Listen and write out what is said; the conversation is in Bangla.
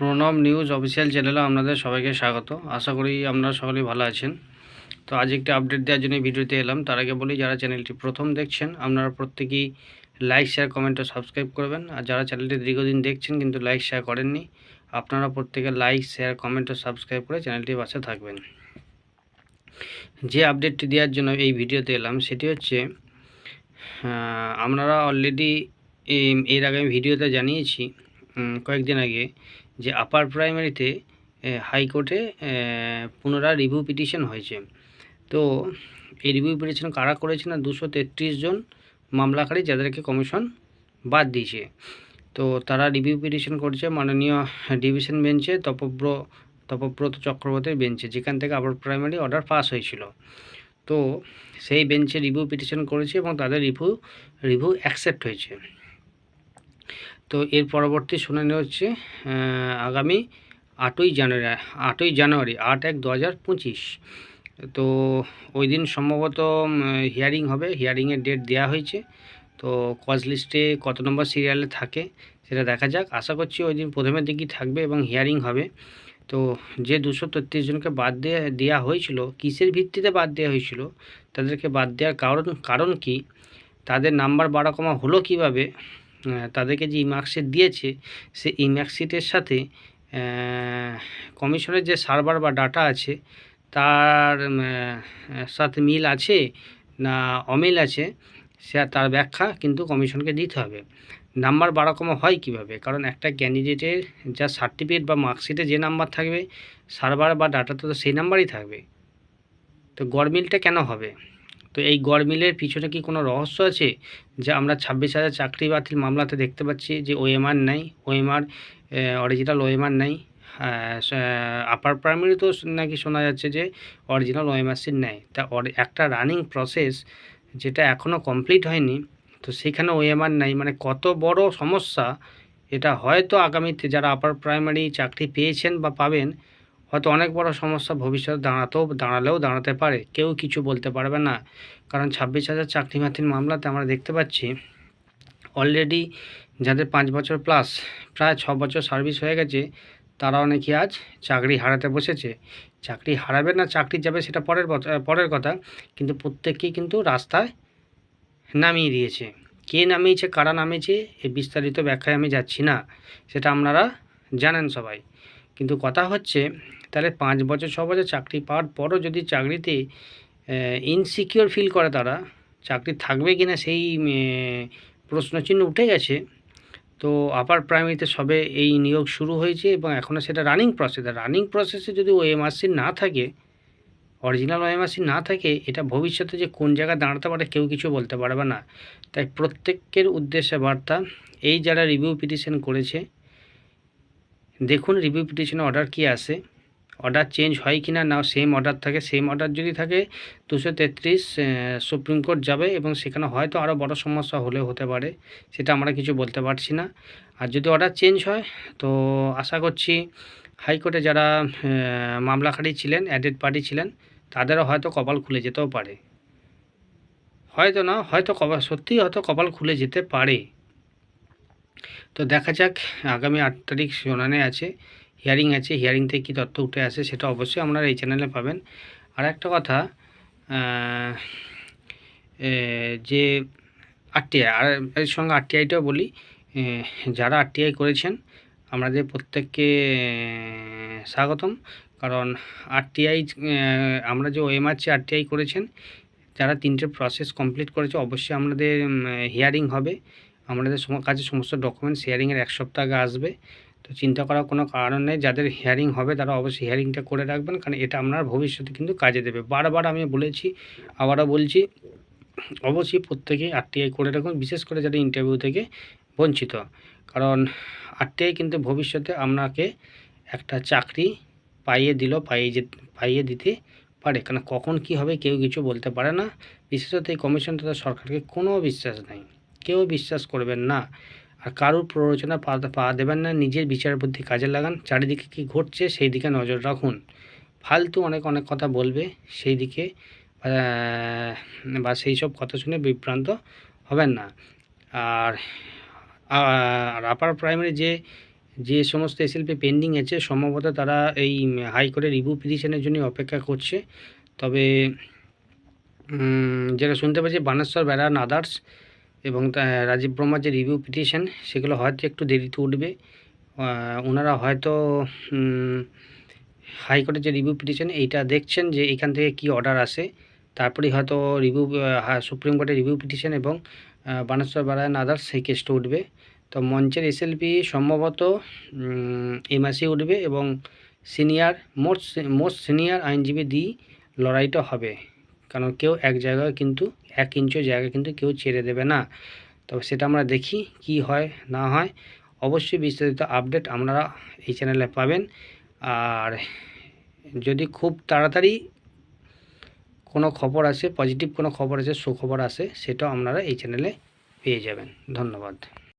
প্রণব নিউজ অফিসিয়াল চ্যানেলে আপনাদের সবাইকে স্বাগত। আশা করি আপনারা সকলেই ভালো আছেন। তো আজ একটি আপডেট দেওয়ার জন্য ভিডিওতে এলাম। তার আগে বলি, যারা চ্যানেলটি প্রথম দেখছেন, আপনারা প্রত্যেকেই লাইক, শেয়ার, কমেন্ট ও সাবস্ক্রাইব করবেন। আর যারা চ্যানেলটি দীর্ঘদিন দেখছেন কিন্তু লাইক, শেয়ার করেননি, আপনারা প্রত্যেকে লাইক, শেয়ার, কমেন্ট ও সাবস্ক্রাইব করে চ্যানেলটির পাশে থাকবেন। যে আপডেটটি দেওয়ার জন্য এই ভিডিওতে এলাম, সেটি হচ্ছে আপনারা অলরেডি এর আগে আমি ভিডিওতে জানিয়েছি কয়েকদিন আগে যে আপার প্রাইমারিতে হাইকোর্টে পুনরায় রিভিউ পিটিশন হয়েছে। তো এই রিভিউ পিটিশন কারা করেছে না, দুশো তেত্রিশ জন মামলাকারী যাদেরকে কমিশন বাদ দিয়েছে। তো তারা রিভিউ পিটিশন করছে মাননীয় ডিভিশন বেঞ্চে তপব্র, তপব্রত চক্রবর্তীর বেঞ্চে যেখান থেকে আপার প্রাইমারি অর্ডার পাস হয়েছিল। তো সেই বেঞ্চে রিভিউ পিটিশন করেছে এবং তাদের রিভিউ রিভিউ অ্যাকসেপ্ট হয়েছে। তো এর পরবর্তী শুনানি হচ্ছে আগামী আটই জানুয়ারি আটই জানুয়ারি, আট এক দু হাজার পঁচিশ। তো ওই দিন সম্ভবত হিয়ারিং হবে হিয়ারিংয়ের ডেট দেওয়া হয়েছে। তো কজ লিস্টে কত নম্বর সিরিয়ালে থাকে সেটা দেখা যাক। আশা করছি ওই দিন প্রথমের দিকেই থাকবে এবং হিয়ারিং হবে। তো যে দুশো তেত্রিশ জনকে বাদ দেওয়া দেওয়া হয়েছিল, কিসের ভিত্তিতে বাদ দেওয়া হয়েছিল, তাদেরকে বাদ দেওয়ার কারণ কারণ কি? তাদের নাম্বার বাড়া কমা হলো কীভাবে? তাদেরকে যে ইমার্কশিট দিয়েছে সে ইমার্কশিটের সাথে কমিশনের যে সার্ভার বা ডাটা আছে, তার সাথে মিল আছে না অমিল আছে, সে তার ব্যাখ্যা কিন্তু কমিশনকে দিতে হবে। নাম্বার বাড়া কমা হয় কীভাবে? কারণ একটা ক্যান্ডিডেটের যা সার্টিফিকেট বা মার্কশিটে যে নাম্বার থাকবে, সার্ভার বা ডাটাতে তো সেই নাম্বারই থাকবে। তো গড়মিলটা কেন হবে? তো এই গড়মিলের পিছনে কি কোনো রহস্য আছে? যে আমরা ছাব্বিশ হাজার চাকরি বাতিল মামলাতে দেখতে পাচ্ছি যে ওএমআর নাই, ওএমআর অরিজিনাল ওএমআর নাই আপার প্রাইমারি তো নাকি শোনা যাচ্ছে যে অরিজিনাল ওএমআরসির নেয় তা একটা রানিং প্রসেস যেটা এখনও কমপ্লিট হয়নি, তো সেখানে ওএমআর নাই। মানে কত বড় সমস্যা, এটা হয়তো আগামীতে যারা আপার প্রাইমারি চাকরি পেয়েছেন বা পাবেন হয়তো অনেক বড় সমস্যা ভবিষ্যতে দাঁড়াতেও, দাঁড়ালেও দাঁড়াতে পারে। কেউ কিছু বলতে পারবে না। কারণ ছাব্বিশ হাজার চাকরি বাতিল মামলাতে আমরা দেখতে পাচ্ছি অলরেডি যাদের পাঁচ বছর প্লাস প্রায় ছ বছর সার্ভিস হয়ে গেছে তারা অনেকে আজ চাকরি হারাতে বসেছে। চাকরি হারাবে না, চাকরি যাবে সেটা পরের পরের কথা। কিন্তু প্রত্যেককেই কিন্তু রাস্তায় নামিয়ে দিয়েছে। কে নামিয়েছে, কারা নামিয়েছে এই বিস্তারিত ব্যাখ্যায় আমি যাচ্ছি না। সেটা আপনারা জানেন সবাই। কিন্তু কথা হচ্ছে, তাহলে পাঁচ বছর, ছ বছর চাকরি পাওয়ার পরও যদি চাকরিতে ইনসিকিওর ফিল করে তারা, চাকরি থাকবে কি না সেই প্রশ্নচিহ্ন উঠে গেছে। তো আপার প্রাইমারিতে সবে এই নিয়োগ শুরু হয়েছে এবং এখনও সেটা রানিং প্রসেস রানিং প্রসেসে যদি ওএমআরসি না থাকে অরিজিনাল ওএমআরসি না থাকে, এটা ভবিষ্যতে যে কোন জায়গায় দাঁড়াতে পারে কেউ কিছু বলতে পারবে না। তাই প্রত্যেকের উদ্দেশ্যে বার্তা, এই যারা রিভিউ পিটিশন করেছে দেখুন রিভিউ পিটিশনে অর্ডার কি আসে অর্ডার চেঞ্জ হয় কি না না সেম অর্ডার থাকে সেম অর্ডার যদি থাকে দুশো তেত্রিশ সুপ্রিম কোর্ট যাবে এবং সেখানে হয়তো আরও বড় সমস্যা হলেও হতে পারে সেটা আমরা কিছু বলতে পারছি না। আর যদি অর্ডার চেঞ্জ হয় তো আশা করছি হাইকোর্টে যারা আহ, মামলাকারী ছিলেন অ্যাডেড পার্টি ছিলেন তাদেরও হয়তো কপাল খুলে যেতেও পারে। হয়তো না হয়তো কপাল সত্যিই হয়তো কপাল খুলে যেতে পারে। তো দেখা যাক, আগামী আট তারিখ শুনানি আছে হিয়ারিং আছে হিয়ারিং থেকে কী তথ্য উঠে আসে সেটা অবশ্যই আপনারা এই চ্যানেলে পাবেন। আর একটা কথা যে আরটিআই আর এর সঙ্গে আরটিআইটাও বলি যারা আরটিআই করেছেন, আমাদের প্রত্যেককে স্বাগতম। কারণ আরটিআই আমরা যে ওএমআরসি আরটিআই করেছেন, যারা তিনটে প্রসেস কমপ্লিট করেছে, অবশ্যই আমাদের হিয়ারিং হবে। আমাদের কাছে সমস্ত ডকুমেন্টস হিয়ারিংয়ের এক সপ্তাহ আগে আসবে। তো চিন্তা করার কোনো কারণ নেই, যাদের হিয়ারিং হবে তারা অবশ্যই হিয়ারিংটা করে রাখবেন, কারণ এটা আপনার ভবিষ্যতে কিন্তু কাজে দেবে। বারবার আমি বলেছি, আবারও বলছি, অবশ্যই প্রত্যেকেই আরটিআই করে রাখুন, বিশেষ করে যারা ইন্টারভিউ থেকে বঞ্চিত। কারণ আরটিআই কিন্তু ভবিষ্যতে আপনাকে একটা চাকরি পাইয়ে দিল, পাইয়ে যে, পাইয়ে দিতে পারে। কারণ কখন কি হবে কেউ কিছু বলতে পারে না। বিশেষত এই কমিশনটা সরকারকে কোনো বিশ্বাস নেই। কেউ বিশ্বাস করবেন না। আর কারোর প্ররোচনা পা পা দেবেন না, নিজের বিচার বুদ্ধি কাজে লাগান, চারিদিকে কী ঘটছে সেই দিকে নজর রাখুন। ফালতু অনেক অনেক কথা বলবে সেই দিকে বা সেই সব কথা শুনে বিভ্রান্ত হবেন না। আর আর আপার প্রাইমারি যে যে সমস্ত এসএলপি পেন্ডিং আছে, সম্ভবত তারা এই হাইকোর্টের রিভিউ পিটিশনের জন্য অপেক্ষা করছে। তবে যেটা শুনতে পাচ্ছি বানেশ্বর বেড়ান আদার্স এবং রাজীব ব্রহ্মার যে রিভিউ পিটিশন সেগুলো হয়তো একটু দেরিতে উঠবে। ওনারা হয়তো হাইকোর্টের যে রিভিউ পিটিশন এইটা দেখছেন যে এখান থেকে কি অর্ডার আসে। তারপরেই হয়তো রিভিউ সুপ্রিম কোর্টের রিভিউ পিটিশন এবং বানেশ্বর বেড়ান আদার্স সেই কেসটা উঠবে। তো মঞ্চের এসএলপি সম্ভবত এই উঠবে এবং সিনিয়র মোস্ট মোস্ট সিনিয়র আইনজীবী দিয়ে লড়াইটা হবে। কারণ কেউ এক জায়গায় কিন্তু, এক ইঞ্চও জায়গা কিন্তু কেউ ছেড়ে দেবে না। তবে সেটা আমরা দেখি কি হয়, না হয়। অবশ্যই বিস্তারিত আপডেট আপনারা এই চ্যানেলে পাবেন। আর যদি খুব তাড়াতাড়ি কোনো খবর আসে পজিটিভ কোনো খবর আসে, সুখবর আসে, সেটাও আপনারা এই চ্যানেলে পেয়ে যাবেন। ধন্যবাদ।